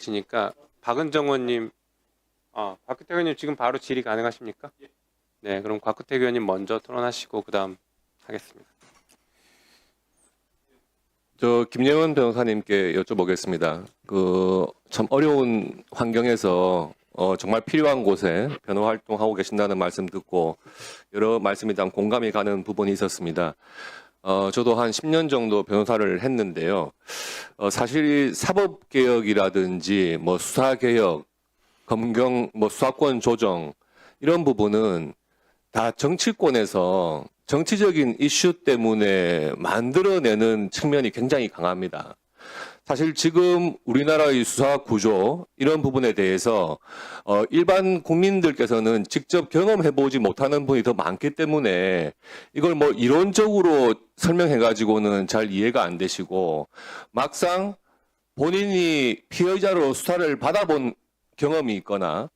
시니까 박은정 의원님, 아, 곽규택 의원님 지금 바로 질의 가능하십니까? 네, 그럼 곽규택 의원님 먼저 토론하시고 그다음 하겠습니다. 저 김예원 변호사님께 여쭤보겠습니다. 그 참 어려운 환경에서 어, 정말 필요한 곳에 변호 활동하고 계신다는 말씀 듣고 여러 말씀에 대한 공감이 가는 부분이 있었습니다. 어, 저도 한 10년 정도 변호사를 했는데요. 어, 사실 이 사법 개혁이라든지 뭐 수사 개혁, 검경, 뭐 수사권 조정 이런 부분은 다 정치권에서 정치적인 이슈 때문에 만들어내는 측면이 굉장히 강합니다. 사실 지금 우리나라의 수사 구조 이런 부분에 대해서 어, 일반 국민들께서는 직접 경험해 보지 못하는 분이 더 많기 때문에 이걸 뭐 이론적으로 설명해 가지고는 잘 이해가 안 되시고 막상 본인이 피의자로 수사를 받아본 경험이 있거나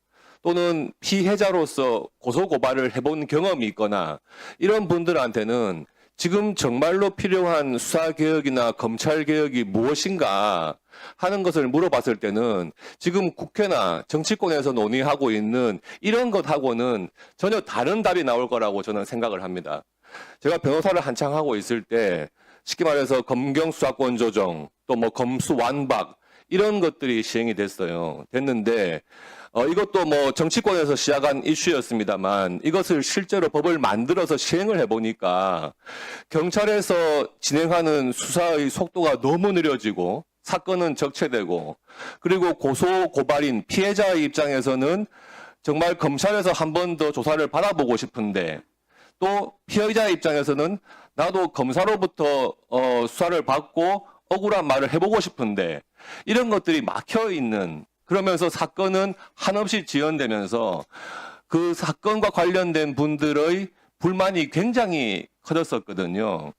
또는 피해자로서 고소고발을 해본 경험이 있거나 이런 분들한테는 지금 정말로 필요한 수사개혁이나 검찰개혁이 무엇인가 하는 것을 물어봤을 때는 지금 국회나 정치권에서 논의하고 있는 이런 것하고는 전혀 다른 답이 나올 거라고 저는 생각을 합니다. 제가 변호사를 한창 하고 있을 때 쉽게 말해서 검경 수사권 조정 또 뭐 검수 완박 이런 것들이 시행이 됐어요. 됐는데 어, 이것도 뭐 정치권에서 시작한 이슈였습니다만 이것을 실제로 법을 만들어서 시행을 해보니까 경찰에서 진행하는 수사의 속도가 너무 느려지고 사건은 적체되고 그리고 고소 고발인 피해자의 입장에서는 정말 검찰에서 한 번 더 조사를 받아보고 싶은데 또 피해자 입장에서는 나도 검사로부터 어, 수사를 받고 억울한 말을 해보고 싶은데 이런 것들이 막혀 있는 그러면서 사건은 한없이 지연되면서 그 사건과 관련된 분들의 불만이 굉장히 커졌었거든요.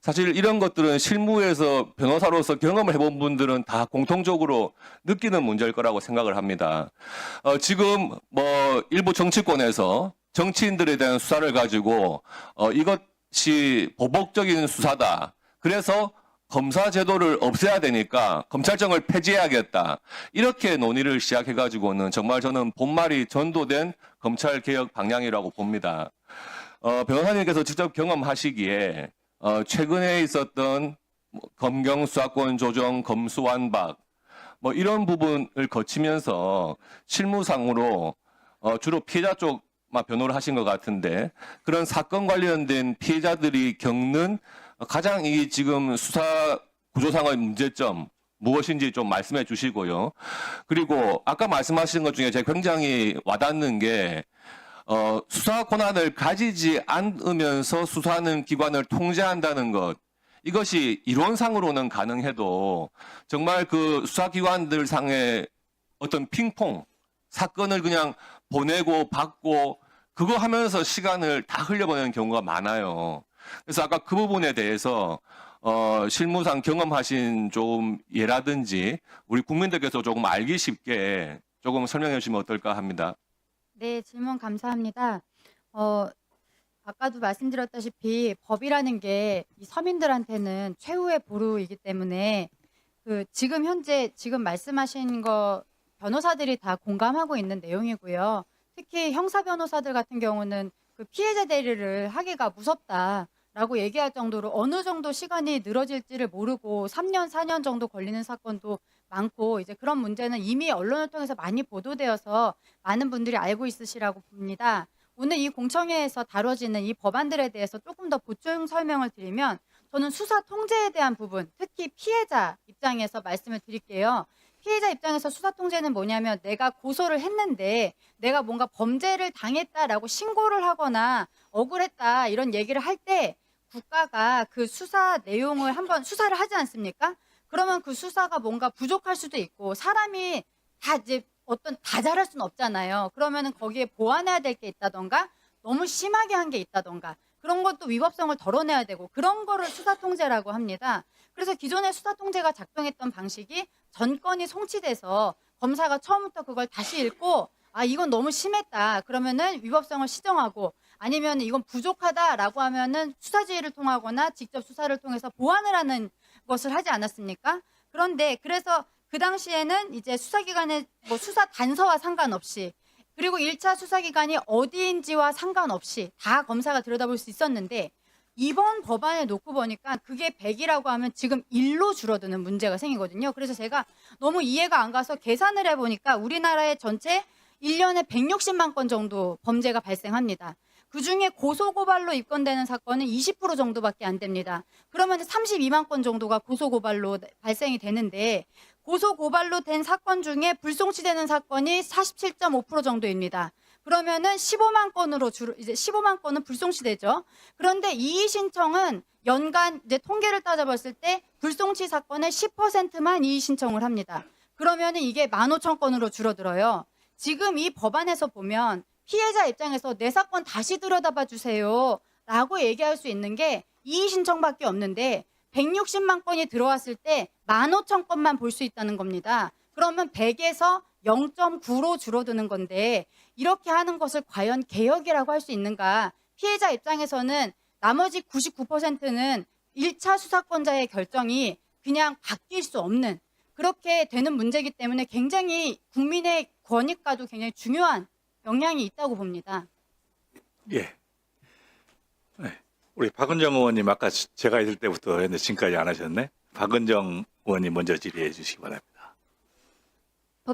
사실 이런 것들은 실무에서 변호사로서 경험을 해본 분들은 다 공통적으로 느끼는 문제일 거라고 생각을 합니다. 어, 지금 뭐 일부 정치권에서 정치인들에 대한 수사를 가지고 어, 이것이 보복적인 수사다. 그래서 검사 제도를 없애야 되니까 검찰청을 폐지해야겠다. 이렇게 논의를 시작해가지고는 정말 저는 본말이 전도된 검찰 개혁 방향이라고 봅니다. 어, 변호사님께서 직접 경험하시기에 어, 최근에 있었던 뭐 검경 수사권 조정, 검수 완박 뭐 이런 부분을 거치면서 실무상으로 어, 주로 피해자 쪽만 변호를 하신 것 같은데 그런 사건 관련된 피해자들이 겪는 가장 이 지금 수사 구조상의 문제점 무엇인지 좀 말씀해 주시고요. 그리고 아까 말씀하신 것 중에 제가 굉장히 와닿는 게 어, 수사 권한을 가지지 않으면서 수사하는 기관을 통제한다는 것. 이것이 이론상으로는 가능해도 정말 그 수사기관들 상의 어떤 핑퐁, 사건을 그냥 보내고 받고 그거 하면서 시간을 다 흘려보내는 경우가 많아요. 그래서 아까 그 부분에 대해서 어, 실무상 경험하신 좀 예라든지 우리 국민들께서 조금 알기 쉽게 조금 설명해 주시면 어떨까 합니다. 네, 질문 감사합니다. 어, 아까도 말씀드렸다시피 법이라는 게 이 서민들한테는 최후의 보루이기 때문에 그 지금 현재 지금 말씀하신 거 변호사들이 다 공감하고 있는 내용이고요. 특히 형사 변호사들 같은 경우는 그 피해자 대리를 하기가 무섭다 라고 얘기할 정도로 어느 정도 시간이 늘어질지를 모르고 3년, 4년 정도 걸리는 사건도 많고 이제 그런 문제는 이미 언론을 통해서 많이 보도되어서 많은 분들이 알고 있으시라고 봅니다. 오늘 이 공청회에서 다뤄지는 이 법안들에 대해서 조금 더 보충 설명을 드리면 저는 수사 통제에 대한 부분, 특히 피해자 입장에서 말씀을 드릴게요. 피해자 입장에서 수사 통제는 뭐냐면 내가 고소를 했는데 내가 뭔가 범죄를 당했다라고 신고를 하거나 억울했다 이런 얘기를 할때 국가가 그 수사 내용을 한번 수사를 하지 않습니까? 그러면 그 수사가 뭔가 부족할 수도 있고 사람이 다 이제 어떤 다 잘할 수는 없잖아요. 그러면은 거기에 보완해야 될 게 있다던가 너무 심하게 한 게 있다던가 그런 것도 위법성을 덜어내야 되고 그런 거를 수사 통제라고 합니다. 그래서 기존의 수사 통제가 작동했던 방식이 전건이 송치돼서 검사가 처음부터 그걸 다시 읽고 아 이건 너무 심했다 그러면은 위법성을 시정하고 아니면 이건 부족하다라고 하면은 수사지휘를 통하거나 직접 수사를 통해서 보완을 하는 것을 하지 않았습니까? 그런데 그래서 그 당시에는 이제 수사기관의 뭐 수사 단서와 상관없이 그리고 1차 수사기관이 어디인지와 상관없이 다 검사가 들여다볼 수 있었는데 이번 법안에 놓고 보니까 그게 100이라고 하면 지금 1로 줄어드는 문제가 생기거든요. 그래서 제가 너무 이해가 안 가서 계산을 해보니까 우리나라의 전체 1년에 160만 건 정도 범죄가 발생합니다. 그 중에 고소고발로 입건되는 사건은 20% 정도밖에 안 됩니다. 그러면 32만 건 정도가 고소고발로 발생이 되는데 고소고발로 된 사건 중에 불송치되는 사건이 47.5% 정도입니다. 그러면은 15만 건으로 주로 이제 15만 건은 불송치되죠. 그런데 이의 신청은 연간 이제 통계를 따져봤을 때 불송치 사건의 10%만 이의 신청을 합니다. 그러면은 이게 15,000건으로 줄어들어요. 지금 이 법안에서 보면 피해자 입장에서 내 사건 다시 들여다봐 주세요. 라고 얘기할 수 있는 게 이의 신청밖에 없는데 160만 건이 들어왔을 때 15,000건만 볼 수 있다는 겁니다. 그러면 100에서 0.9로 줄어드는 건데 이렇게 하는 것을 과연 개혁이라고 할 수 있는가? 피해자 입장에서는 나머지 99%는 1차 수사권자의 결정이 그냥 바뀔 수 없는 그렇게 되는 문제이기 때문에 굉장히 국민의 권익과도 굉장히 중요한 영향이 있다고 봅니다. 예. 네. 우리 박은정 의원님 아까 제가 있을 때부터 했는데 지금까지 안 하셨네. 박은정 의원님 먼저 질의해 주시기 바랍니다.